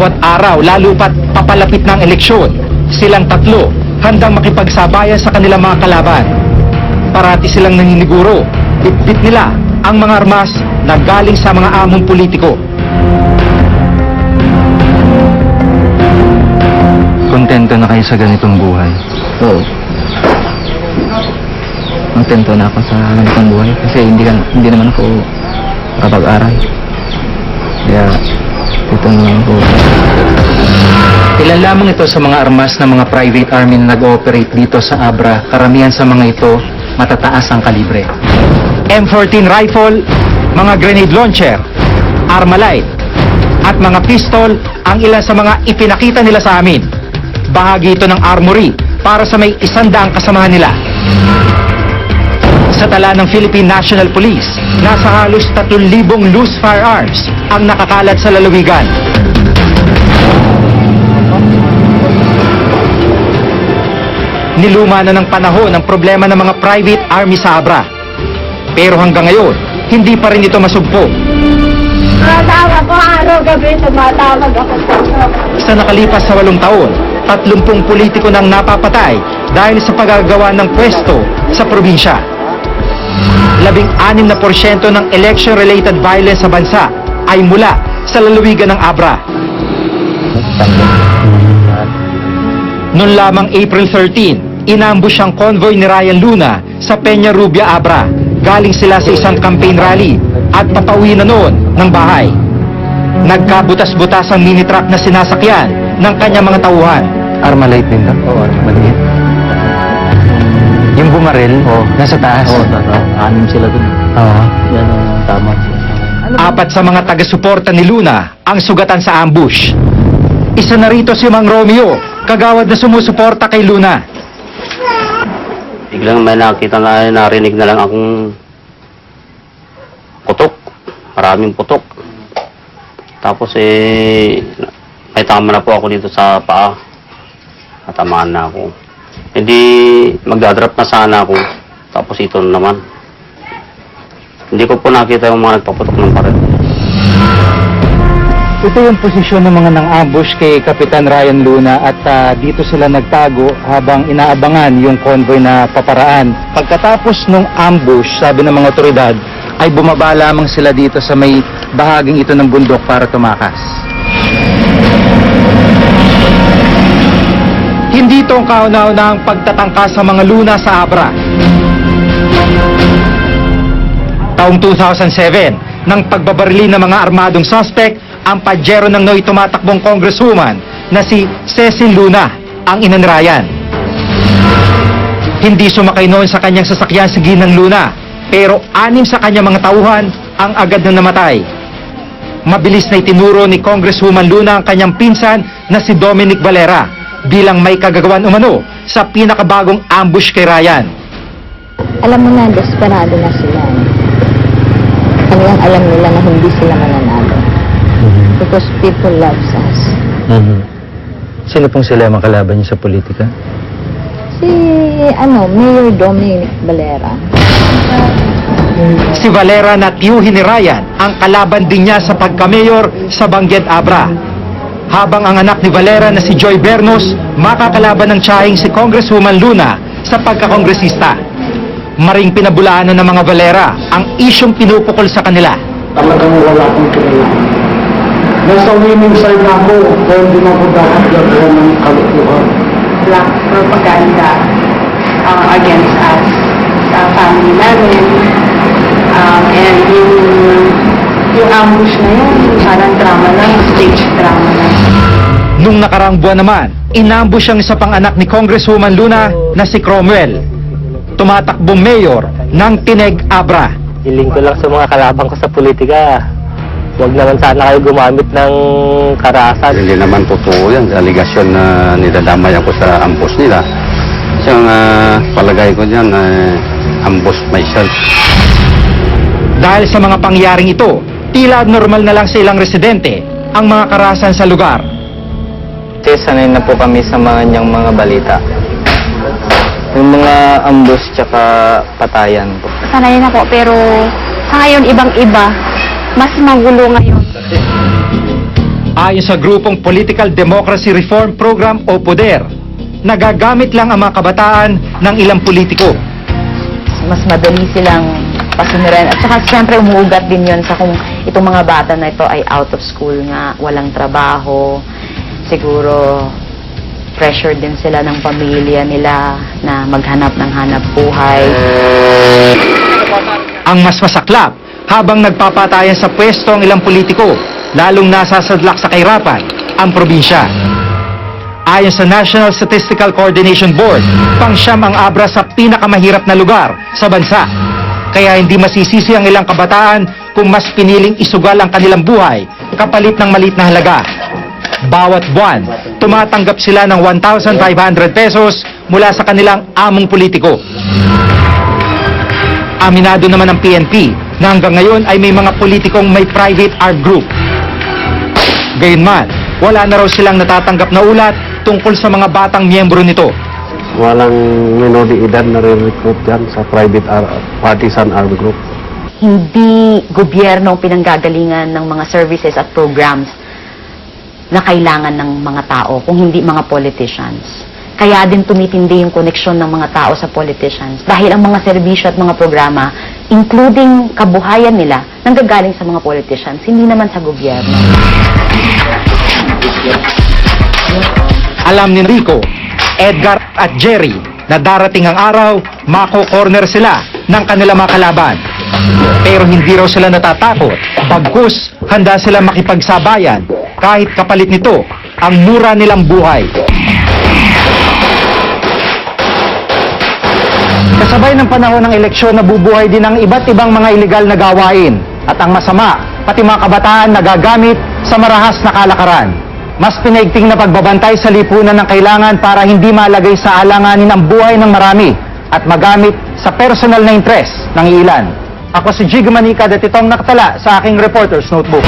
Bawat araw, lalo pat papalapit ng eleksyon, silang tatlo handang makipagsabayan sa kanilang mga kalaban. Parati silang naniniguro, bitbit nila ang mga armas na galing sa mga among politiko. Kontento na kayo sa ganitong buhay. Oo. Contento na ako sa ganitong buhay kasi hindi, hindi naman ako kapag-aral. Kaya na lang ako. Ilan lamang ito sa mga armas ng mga private army na nag-ooperate dito sa Abra. Karamihan sa mga ito, matataas ang kalibre. M14 rifle, mga grenade launcher, Armalite, at mga pistol ang ilan sa mga ipinakita nila sa amin. Bahagi ito ng armory para sa may isandaang kasamahan nila. Sa tala ng Philippine National Police, nasa halos 3,000 loose firearms ang nakakalat sa lalawigan. Niluma na ng panahon ang problema ng mga private army sa Abra. Pero hanggang ngayon, hindi pa rin ito masugpo. Tumatawag ko araw-gabi, tumatawag ako sa nakalipas sa walong taon, 30 politiko nang napapatay dahil sa paggagawa ng pwesto sa probinsya. Labing anim na porsyento ng election-related violence sa bansa ay mula sa lalawigan ng Abra. Noon lamang April 13, inambush ang convoy ni Ryan Luna sa Peña Rubia Abra. Galing sila sa isang campaign rally at papauwi na noon ng bahay. Nagkabutas-butas ang mini truck na sinasakyan ng kanyang mga tauhan. Armalite din daw? Oo, maliit. Yung bumaril, nasa taas. Oo, tata. Anim sila dun. Oo. Yan ang tama. Apat sa mga taga-suporta ni Luna ang sugatan sa ambush. Isa na rito si Mang Romeo, kagawad na sumusuporta kay Luna. Biglang may nakita na narinig na lang akong putok. Maraming putok. Tapos eh, may tama na po ako dito sa paa. Natamaan na ako. Hindi magdadrop na sana ako. Tapos ito na naman. Hindi ko po nakita yung mga nagpaputok ng parel. Ito yung posisyon ng mga nang-ambush kay Kapitan Ryan Luna at ah, dito sila nagtago habang inaabangan yung convoy na paparaan. Pagkatapos nung ambush, sabi ng mga otoridad, ay bumaba lamang sila dito sa may bahaging ito ng bundok para tumakas. Hindi ito ang kauna-unahang pagtatangka sa mga luna sa Abra. Taong 2007, nang pagbabarili ng mga armadong suspect, ang pajero ng noy tumatakbong congresswoman na si Cecil Luna ang inanrayan. Hindi sumakay noon sa kanyang sasakyan si Ginang Luna, pero anim sa kanyang mga tauhan ang agad na namatay. Mabilis na itinuro ni Congresswoman Luna ang kanyang pinsan na si Dominic Valera bilang may kagagawan umano sa pinakabagong ambush kay Ryan. Alam mo na, desperado na sila. Hanggang alam nila na hindi sila mananalo. Because people loves us. Mhm. Sino pong sila ang makalaban niyo sa politika? Si, ano, Mayor Dominic Valera. Si Valera na tiyuhin ni Ryan ang kalaban din niya sa pagka-mayor sa Bangged Abra. Habang ang anak ni Valera na si Joy Bernos makakalaban ng tiyahing si Congresswoman Luna sa pagkakongresista. Maring pinabulaanan ng mga Valera ang isyong pinupukol sa kanila. talagang wala akong kinalaman. Nasa winning side na ako, pero hindi na ako dapat gagawa ng kalukuhan. black propaganda uh, against us sa family namin. Um, and yung, yung ambush na yun, parang drama lang, stage. Nung nakaraang buwan naman, inambush ang isa pang anak ni Congresswoman Luna na si Cromwell. Tumatakbong mayor ng Tineg Abra. Hiling ko lang sa mga kalaban ko sa politika. Huwag naman sana kayo gumamit ng karahasan. Hindi naman totoo yan. Aligasyon na nidadamay ako sa ambos nila. So, ang ah, palagay ko dyan, uh, ambos myself. Dahil sa mga pangyaring ito, tila normal na lang sa ilang residente ang mga karahasan sa lugar. Kasi sanay na po kami sa mga niyang mga balita. Yung mga ambush tsaka patayan po. Sanay na po, pero sa ngayon ibang-iba. Mas magulo ngayon. Ayon sa grupong Political Democracy Reform Program o PODER, nagagamit lang ang mga kabataan ng ilang politiko. Mas madali silang pasunurin. At saka siyempre umuugat din yon sa kung itong mga bata na ito ay out of school nga, walang trabaho, siguro pressure din sila ng pamilya nila na maghanap ng hanap buhay. Ang mas masaklap, habang nagpapatayan sa pwesto ang ilang politiko, lalong nasasadlak sa kahirapan, ang probinsya. Ayon sa National Statistical Coordination Board, pangsyam ang Abra sa pinakamahirap na lugar sa bansa. Kaya hindi masisisi ang ilang kabataan kung mas piniling isugal ang kanilang buhay kapalit ng malit na halaga. Bawat buwan, tumatanggap sila ng 1,500 pesos mula sa kanilang among politiko. Aminado naman ng PNP na hanggang ngayon ay may mga politikong may private art group. Gayunman, wala na raw silang natatanggap na ulat tungkol sa mga batang miyembro nito. Walang minor de edad na re-recruit dyan sa private ar- partisan armed group. Hindi gobyerno ang pinanggagalingan ng mga services at programs na kailangan ng mga tao, kung hindi mga politicians. Kaya din tumitindi yung koneksyon ng mga tao sa politicians. Dahil ang mga serbisyo at mga programa, including kabuhayan nila, nanggagaling sa mga politicians, hindi naman sa gobyerno. Alam ni Rico, Edgar at Jerry na darating ang araw, mako-corner sila ng kanilang mga kalaban. Pero hindi raw sila natatakot. Pagkus, handa sila makipagsabayan kahit kapalit nito ang mura nilang buhay. Kasabay ng panahon ng eleksyon, nabubuhay din ang iba't ibang mga ilegal na gawain. At ang masama, pati mga kabataan nagagamit sa marahas na kalakaran. Mas pinaigting na pagbabantay sa lipunan ng kailangan para hindi malagay sa alanganin ang buhay ng marami at magamit sa personal na interest ng ilan. Ako si Jig Manika at itong nakatala sa aking reporter's notebook.